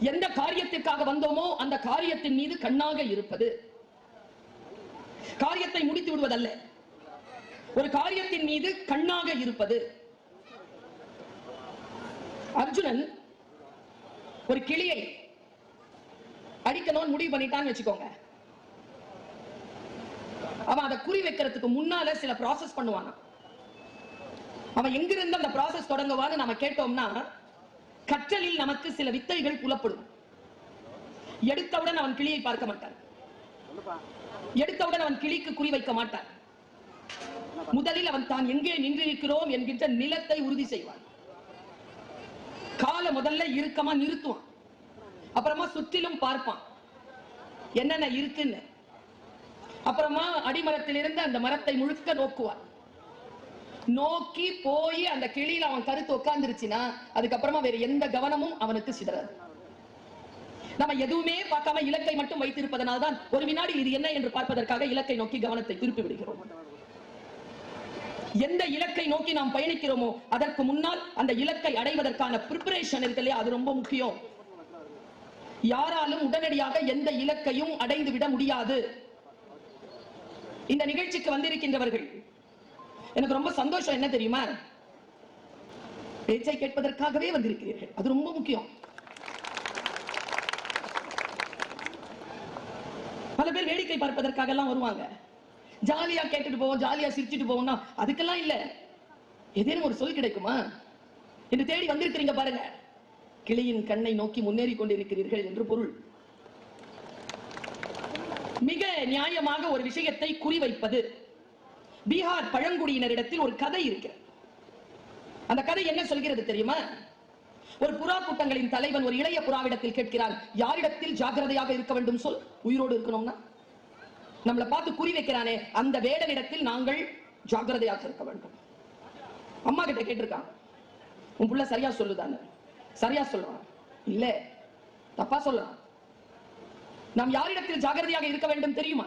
எந்த காரியத்திற்காக வந்தோமோ அந்த காரியத்தின் மீது கண்ணாக இருப்பது. காரியத்தை முடித்து விடுவதல்ல. ஒரு காரியத்தின் மீது கண்ணாக இருப்பது. அர்ஜுனன் ஒரு கிளியை அடிக்கணும்னு முடிவு பண்ணிட்டான்னு வச்சுக்கோங்க. அவன் அதை குறி வைக்கிறதுக்கு முன்னால சில ப்ராசஸ் பண்ணுவானா அவன் எங்கிருந்து அந்த ப்ராசஸ் தொடங்குவான்னு நாம கேட்டோம்னா கற்றலில் நமக்கு சில வித்தைகள் புலப்படும். எடுத்தவுடன் அவன் கிளியை பார்க்க மாட்டான். எடுத்தவுடன் அவன் கிளிக்கு குறி வைக்க மாட்டான். முதலில் அவன் தான் எங்கே நின்றிருக்கிறோம் என்கின்ற நிலத்தை உறுதி செய்வான். கால முதல்ல இறுக்கமா நிறுத்துவான். அப்புறமா சுற்றிலும் பார்ப்பான். என்னென்ன இருக்குன்னு. அப்புறமா அடிமரத்திலிருந்து அந்த மரத்தை முழுக்க நோக்குவான். நோக்கி போய் அந்த கிளியில அவன் கருத்து உட்கார்ந்துருச்சுன்னா அதுக்கப்புறமா வேற எந்த கவனமும் அவனுக்கு சிதறாது. நம்ம எதுவுமே பார்க்காம இலக்கை மட்டும் வைத்திருப்பதனால தான் ஒரு வினாடி இது என்ன என்று பார்ப்பதற்காக இலக்கை நோக்கி கவனத்தை திருப்பி விடுகிறோம். எந்த இலக்கை நோக்கி நாம் பயணிக்கிறோமோ அதற்கு முன்னால் அந்த இலக்கை அடைவதற்கான பிரிப்பரேஷன் இருக்கு இல்லையா அது ரொம்ப முக்கியம். யாராலும் உடனடியாக எந்த இலக்கையும் அடைந்து விட முடியாது. இந்த நிகழ்ச்சிக்கு வந்திருக்கின்றவர்கள் எனக்கு ரொம்ப சந்தோஷம். என்ன தெரியுமா? பேச்சை கேட்பதற்காகவே வந்திருக்கிறீர்கள். அது ரொம்ப முக்கியம். பல பேர் வேடிக்கை பார்ப்பதற்காக எல்லாம் வருவாங்க. ஜாலியா கேட்டுட்டு போவோம் ஜாலியா சிரிச்சுட்டு போவோம்னா அதுக்கெல்லாம் இல்ல. ஏதேனும் ஒரு சொல் கிடைக்குமா? என்று தேடி வந்திருக்கிறீங்க பாருங்க. கிளியின் கண்ணை நோக்கி முன்னேறி கொண்டிருக்கிறீர்கள் என்று பொருள். மிக நியாயமாக ஒரு விஷயத்தை குறிவைப்பது. பீகார் பழங்குடியினரிடத்தில் ஒரு கதை இருக்கிறது. அந்த கதை என்ன சொல்கிறது தெரியுமா? ஒரு புறா கூட்டங்களின் தலைவன் ஒரு இளைய புறாவிடத்தில் கேட்கிறான் யாரிடத்தில் ஜாக்கிரதையாக இருக்க வேண்டும் சொல்? உயிரோடு இருக்கணும்னா? நம்மளை பார்த்து குறி வைக்கிறானே அந்த வேடனிடத்தில் நாங்கள் ஜாகிரதையாக இருக்க வேண்டும். அம்மா கிட்ட கேட்டிருக்கான். உன் புள்ள சரியா சொல்லுதானே சரியா சொல்றான் இல்ல. தப்பா சொல்றான் நாம் யாரிடத்தில் ஜாக்கிரதையாக இருக்க வேண்டும் தெரியுமா?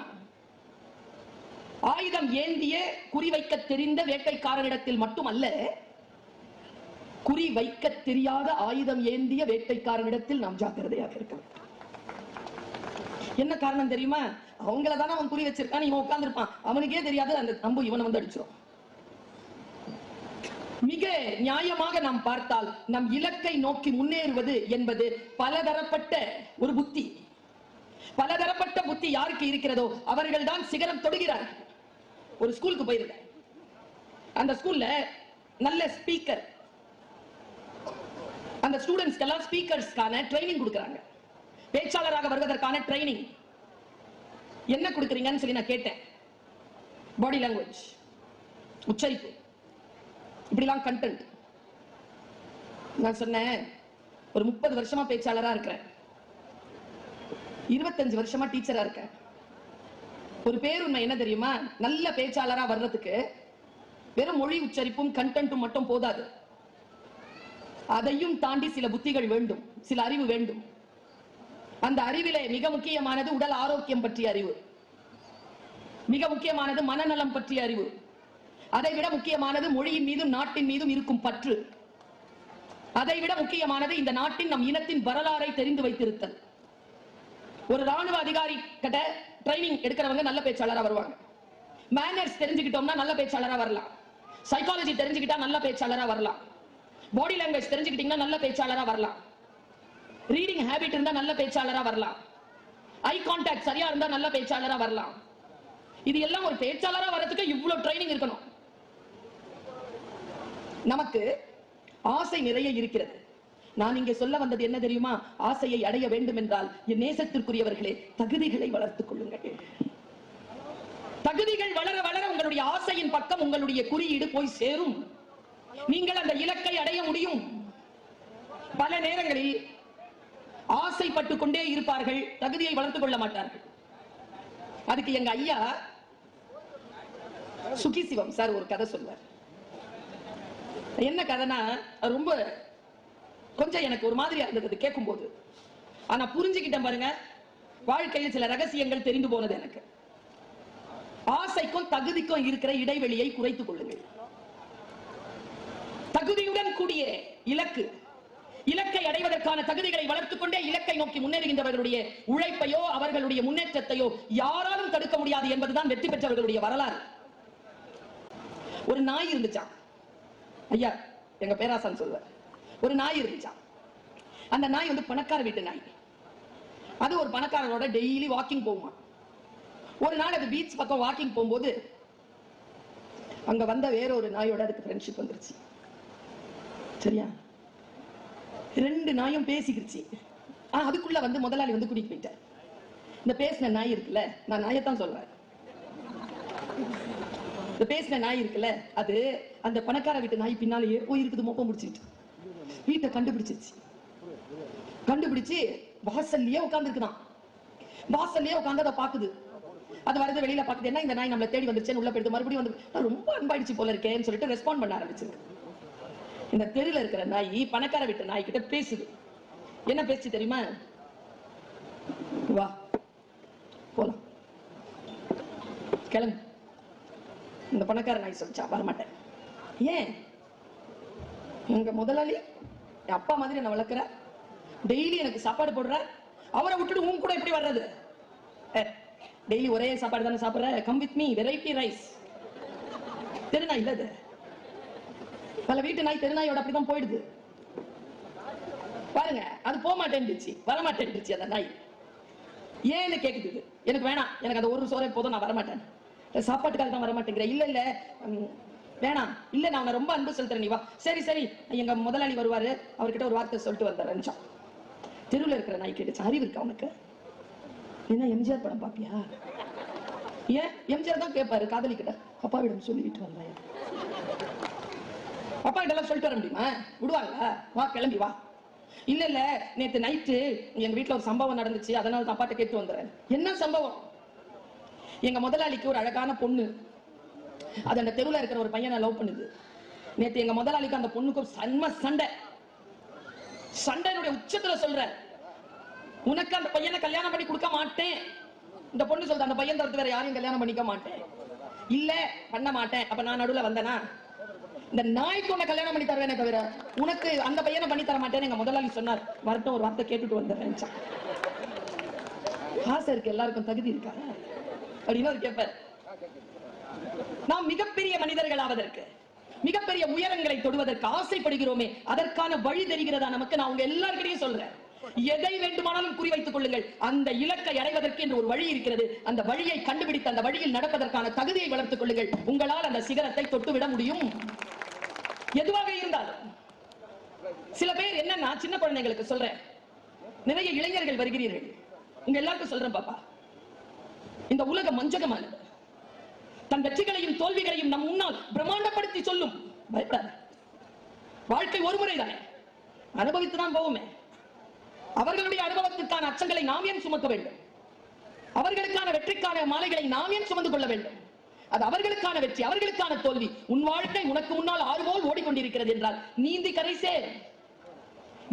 ஆயுதம் ஏந்திய குறிவைக்க தெரிந்த வேட்டைக்காரனிடத்தில் மட்டுமல்ல குறி வைக்க தெரியாத ஆயுதம் ஏந்திய வேட்டைக்காரனிடத்தில் நாம் ஜாக்கிரதையாக இருக்க என்ன காரணம் தெரியுமா? அவங்கள தானே அவன் குறி வச்சிருக்கான் இவன் உட்கார்ந்துருப்பான். அவனுக்கே தெரியாது அந்த அம்பு இவனை வந்து அடிச்சிடும் மிக நியாயமாக நாம் பார்த்தால் நம் இலக்கை நோக்கி முன்னேறுவது என்பது பலதரப்பட்ட ஒரு புத்தி. பலதரப்பட்ட புத்தி யாருக்கு இருக்கிறதோ அவர்கள்தான் சிகரம் தொடுகிறார்கள். ஒரு ஸ்கூலுக்கு போயிருக்கேன் அந்த ஸ்கூல்ல நல்ல ஸ்பீக்கர் அந்த ஸ்டூடெண்ட்ஸ்க்கு எல்லாம் ஸ்பீக்கர்ஸ்க்கான ட்ரைனிங் கொடுக்குறாங்க. பேச்சாளராக வருவதற்கான ட்ரைனிங் என்ன கொடுக்குறீங்கன்னு சொல்லி நான் கேட்டேன். பாடி லாங்குவேஜ் உச்சரிப்பு. இப்படிலாம் கண்டென்ட் நான் சொன்னேன் ஒரு முப்பது வருஷமா பேச்சாளரா இருக்கிறேன். இருபத்தஞ்சு வருஷமா டீச்சரா இருக்கேன். ஒரு பேருண்மை என்ன தெரியுமா? நல்ல பேச்சாளரா வர்றதுக்கு வெறும் மொழி உச்சரிப்பும் கண்டென்ட்டும் மட்டும் போதாது. அதையும் தாண்டி சில புத்திகள் வேண்டும் சில அறிவு வேண்டும். அந்த அறிவிலே மிக முக்கியமானது உடல் ஆரோக்கியம் பற்றிய அறிவு. மிக முக்கியமானது மனநலம் பற்றிய அறிவு. அதை விட முக்கியமானது மொழியின் மீதும் நாட்டின் மீதும் இருக்கும் பற்று. அதை விட முக்கியமானது இந்த நாட்டின் நம் இனத்தின் வரலாறை தெரிந்து வைத்திருத்தல். ஒரு ராணுவ அதிகாரி கிட்ட ட்ரைனிங் எடுக்கிறவங்க நல்ல பேச்சாளராக வருவாங்க. மேனர்ஸ் தெரிஞ்சுக்கிட்டோம்னா நல்ல பேச்சாளராக வரலாம். சைக்காலஜி தெரிஞ்சுக்கிட்டா நல்ல பேச்சாளராக வரலாம். பாடி லாங்குவேஜ் தெரிஞ்சுக்கிட்டீங்கன்னா நல்ல பேச்சாளராக வரலாம். ரீடிங் ஹேபிட் இருந்தால் நல்ல பேச்சாளராக வரலாம். ஐ கான்டாக்ட் சரியா இருந்தால் நல்ல பேச்சாளராக வரலாம். இது எல்லாம் ஒரு பேச்சாளராக வரதுக்கு இவ்வளோ ட்ரைனிங் இருக்கணும். நமக்கு ஆசை நிறைய இருக்கிறது. நான் இங்கே சொல்ல வந்தது என்ன தெரியுமா? ஆசையை அடைய வேண்டும் என்றால் என் நேசத்திற்குரியவர்களே தகுதிகளை வளர்த்துக் கொள்ளுங்கள். தகுதிகள் வளர வளர உங்களுடைய ஆசையின் பக்கம் உங்களுடைய குறியீடு போய் சேரும். நீங்கள் அந்த இலக்கை அடைய முடியும். பல நேரங்களில் ஆசைப்பட்டு கொண்டே இருப்பார்கள் தகுதியை வளர்த்துக் கொள்ள மாட்டார்கள். அதுக்கு எங்க ஐயா சுகி சிவம் சார் ஒரு கதை சொல்வார். என்ன கதைனா ரொம்ப கொஞ்சம் எனக்கு ஒரு மாதிரியா இருந்தது கேட்கும் போது ஆனா புரிஞ்சுக்கிட்டேன் பாருங்க வாழ்க்கையில் சில ரகசியங்கள் தெரிந்து போனது எனக்கு. ஆசைக்கும் தகுதிக்கும் இருக்கிற இடைவெளியை குறைத்துக் கொள்ளுங்கள். தகுதியுடன் கூடிய இலக்கு இலக்கை அடைவதற்கான தகுதிகளை வளர்த்துக் கொண்டே இலக்கை நோக்கி முன்னேறுகின்றவர்களுடைய உழைப்பையோ அவர்களுடைய முன்னேற்றத்தையோ யாராலும் தடுக்க முடியாது என்பதுதான் வெற்றி பெற்றவர்களுடைய வரலாறு. ஒரு நாய் இருந்துச்சா ஐயா எங்க பேராசான் சொல்லுவார் ஒரு நாய் இருந்துச்சாம் அந்த நாய் வந்து பணக்கார வீட்டு நாய். அது ஒரு பணக்காரரோட டெய்லி வாக்கிங் போகுமா? ஒரு நாள் அது பீச் பக்கம் வாக்கிங் போகும்போது அங்க வந்த வேற ஒரு நாயோட அதுக்கு ஃப்ரெண்ட்ஷிப் வந்துருச்சு. சரியா? ரெண்டு நாயும் பேசிக்கிருச்சு. ஆனா அதுக்குள்ள வந்து முதலாளி வந்து கூட்டிட்டு போயிட்டார். இந்த பேசின நாய் இருக்குல்ல நான் நாயத்தான் சொல்றேன். இந்த பேசின நாய் இருக்குல்ல அது அந்த பணக்கார வீட்டு நாய் பின்னாலேயே போய் இருக்குது மொப்பம் முடிச்சிட்டு வீட்டை கண்டுபிடிச்சிருச்சு. கண்டுபிடிச்சு வாசல்லயே உட்காந்துருக்குதான் வாசல்லயே உட்கார்ந்து அதை பாக்குது அது வரது வெளியில பாக்குது என்ன இந்த நாய் நம்மள தேடி வந்துருச்சேன்னு உள்ள போயிடுது. மறுபடியும் வந்து நான் ரொம்ப அன்பாயிடுச்சு போல இருக்கேன்னு சொல்லிட்டு ரெஸ்பாண்ட் பண்ண ஆரம்பிச்சிருக்கு. இந்த தெருல இருக்கிற நாய் பணக்கார வீட்டு நாய் கிட்ட பேசுது. என்ன பேச்சு தெரியுமா? வா போலாம். கிளம்பு. இந்த பணக்கார நாய் சொல்லிச்சா வரமாட்டேன். ஏன்? எங்க முதலாளி என் அப்பா மாதிரி என்ன வளர்க்குற டெய்லி எனக்கு சாப்பாடு போடுற அவரை விட்டுட்டு உன் கூட எப்படி வர்றது? டெய்லி ஒரே சாப்பாடு தானே சாப்பிடுற? Come with me variety rice தெருநாய் இல்ல அது. பல வீட்டு நாய் தெருநாயோட அப்படிதான் போயிடுது. பாருங்க அது போக மாட்டேன்டுச்சு வர மாட்டேன்டுச்சு அந்த நாய். ஏன்னு கேக்குது எனக்கு வேணாம் எனக்கு அந்த ஒரு சோறே போதும் நான் வரமாட்டேன். மாட்டேன் சாப்பாட்டுக்காக தான் வரமாட்டேங்கிறேன் இல்ல இல்ல வேணாம். இல்ல நான் ரொம்ப அன்பு செலுத்துறேன் நீ வா. சரி சரி. எங்க முதலாளி வருவாரு. அவர்கிட்ட ஒரு வார்த்தை சொல்லிட்டு வந்துடுறேன். தெருவில் இருக்கிற நாய் கேட்டுச்சு. அறிவு இருக்கா உனக்கு? என்ன எம்ஜிஆர் படம் பாப்பியா? ஏன்? எம்ஜிஆர் தான் கேட்பாரு காதலிக்கிட்ட அப்பாவிடம் சொல்லிட்டு வந்தாயா? அப்பா இதெல்லாம் எல்லாம் சொல்லிட்டு வர முடியுமா? விடுவாங்களா? வா கிளம்பி வா. இல்ல இல்ல. நேத்து நைட்டு எங்க வீட்டுல ஒரு சம்பவம் நடந்துச்சு. அதனால தான் அப்பாட்ட கேட்டு வந்துடுறேன். என்ன சம்பவம்? எங்க முதலாளிக்கு ஒரு அழகான பொண்ணு. அது அந்த தெருவுல இருக்கிற ஒரு பையனை லவ் பண்ணுது. நேத்து எங்க முதலாளிக்கு அந்த பொண்ணுக்கும் சன்ம சண்டை. சண்டையினுடைய உச்சத்துல சொல்ற உனக்கு அந்த பையனை கல்யாணம் பண்ணி கொடுக்க மாட்டேன். இந்த பொண்ணு சொல்ற அந்த பையன் தவிர்த்து வேற யாரையும் கல்யாணம் பண்ணிக்க மாட்டேன். இல்ல பண்ண மாட்டேன். அப்ப நான் நடுவுல வந்தனா இந்த நாய்க்கு உன்னை கல்யாணம் பண்ணி தருவேனே தவிர உனக்கு அந்த பையனை பண்ணி தர மாட்டேன்னு எங்க முதலாளி சொன்னார். வரட்டும் ஒரு வார்த்தை கேட்டுட்டு வந்துடுறேன் காசு இருக்கு எல்லாருக்கும் தகுதி இருக்கா? அப்படின்னு அவர் கேட்பார் நாம் மிகப்பெரிய மனிதர்களாவதற்கு மிகப்பெரிய உயரங்களை தொடுவதற்கு ஆசைப்படுகிறோமே அதற்கான வழி தெரிகிறதா நமக்கு? நான் உங்க எல்லாருக்கிட்டையும் சொல்றேன். எதை வேண்டுமானாலும் குறிவைத்துக் கொள்ளுங்கள். அந்த இலக்கை அடைவதற்கு என்று ஒரு வழி இருக்கிறது. அந்த வழியை கண்டுபிடித்து அந்த வழியில் நடப்பதற்கான தகுதியை வளர்த்துக் கொள்ளுங்கள். உங்களால் அந்த சிகரத்தை தொட்டுவிட முடியும். எதுவாக இருந்தாலும் சில பேர் என்னன்னா சின்ன குழந்தைங்களுக்கு சொல்றேன். நிறைய இளைஞர்கள் வருகிறீர்கள். உங்க எல்லாருக்கும் சொல்றேன் பாப்பா. இந்த உலகம் மஞ்சகமானது. தன் வெற்றிகளையும் தோல்விகளையும் நம் முன்னால் பிரம்மாண்டப்படுத்தி சொல்லும். பயப்படாத. வாழ்க்கை ஒரு தானே அனுபவித்து தான் போவோமே அவர்களுடைய அனுபவத்திற்கான அச்சங்களை நாம் ஏன் சுமக்க வேண்டும்? அவர்களுக்கான வெற்றிக்கான மாலைகளை நாம் ஏன் சுமந்து கொள்ள வேண்டும்? அது அவர்களுக்கான வெற்றி அவர்களுக்கான தோல்வி. உன் வாழ்க்கை உனக்கு முன்னால் ஆறுபோல் ஓடிக்கொண்டிருக்கிறது என்றால் நீந்தி கரை சேர்.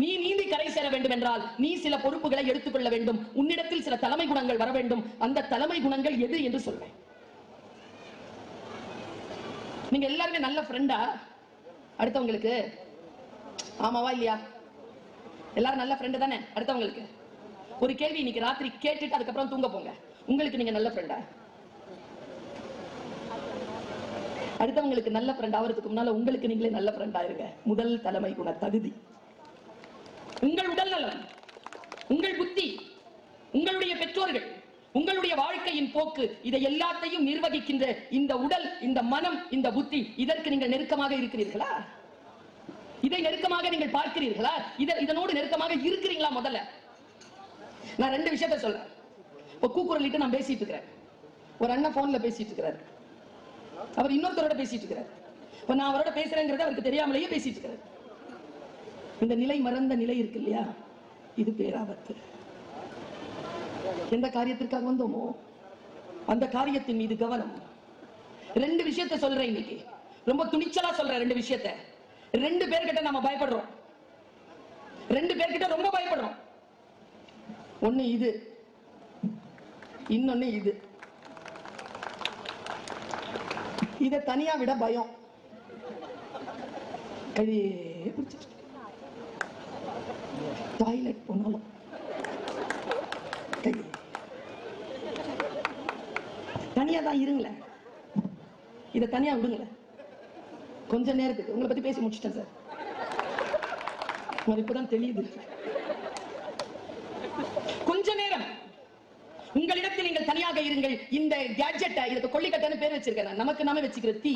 நீ நீந்தி கரை சேர வேண்டும் என்றால் நீ சில பொறுப்புகளை எடுத்துக்கொள்ள வேண்டும். உன்னிடத்தில் சில தலைமை குணங்கள் வர வேண்டும். அந்த தலைமை குணங்கள் எது என்று சொல்வேன். நீங்க எல்லாருமே நல்ல ஃப்ரெண்டா அடுத்தவங்களுக்கு? ஆமாவா இல்லையா? எல்லாரும் நல்ல ஃப்ரெண்டு தானே? அடுத்தவங்களுக்கு? ஒரு கேள்வி இன்னைக்கு ராத்திரி கேட்டுட்டு அதுக்கப்புறம் தூங்க போங்க. உங்களுக்கு நீங்க நல்ல ஃப்ரெண்டா அடுத்தவங்களுக்கு நல்ல ஃப்ரெண்ட் ஆகிறதுக்கு முன்னால உங்களுக்கு நீங்களே நல்ல ஃப்ரெண்டா இருங்க. முதல் தலைமை குண தகுதி. உங்கள் உடல் நலன் உங்கள் புத்தி உங்களுடைய பெற்றோர்கள் உங்களுடைய வாழ்க்கையின் போக்கு இதை எல்லாத்தையும் நிர்வகிக்கின்ற இந்த உடல் இந்த மனம் இந்த புத்தி இதற்கு நீங்கள் நெருக்கமாக இருக்கிறீர்களா? இதை நெருக்கமாக நீங்கள் பார்க்கிறீர்களா? இத இதனோடு நெருக்கமாக இருக்கிறீங்களா முதல்ல? நான் ரெண்டு விஷயத்த சொல்றேன். இப்போ கூக்குரலிட்டு நான் பேசிட்டு இருக்கிறேன். ஒரு அண்ணன் போன்ல பேசிட்டு இருக்கிறாரு. அவர் இன்னொருத்தரோட பேசிட்டு இருக்கிறார். இப்ப நான் அவரோட பேசுறேங்கிறத அவருக்கு தெரியாமலேயே பேசிட்டு இருக்கிறார் இந்த நிலை மறந்த நிலை இருக்கு இல்லையா? இது பேராபத்து. எந்த காரியத்திற்காக வந்தோமோ அந்த காரியத்தின் மீது கவனம். ரெண்டு விஷயத்த சொல்றேன் இன்னைக்கு. ரொம்ப துணிச்சலா சொல்றேன் ரெண்டு விஷயத்த. ரெண்டு பேர்கிட்ட நம்ம பயப்படுறோம். ரெண்டு பேர்கிட்ட ரொம்ப பயப்படுறோம். ஒண்ணு இது. இன்னொன்னு இது. இத தனியா விட பயம். கையே டாய்லெட் போனாலும். கையே தனியா தான் இருங்களேன். இதை தனியா விடுங்களேன். கொஞ்ச நேரத்துக்கு. உங்களை பத்தி பேசி முடிச்சிட்டேன் சார். அது இப்பதான் தெரியுது. கொஞ்ச நேரம். உங்களிடத்தில் நீங்கள் தனியாக இருங்கள். இந்த கேட்ஜெட்டை இதுக்கு கொல்லிக்கட்டைன்னு பேர் வச்சிருக்கேன் நமக்கு நாம வச்சுக்கிற தீ.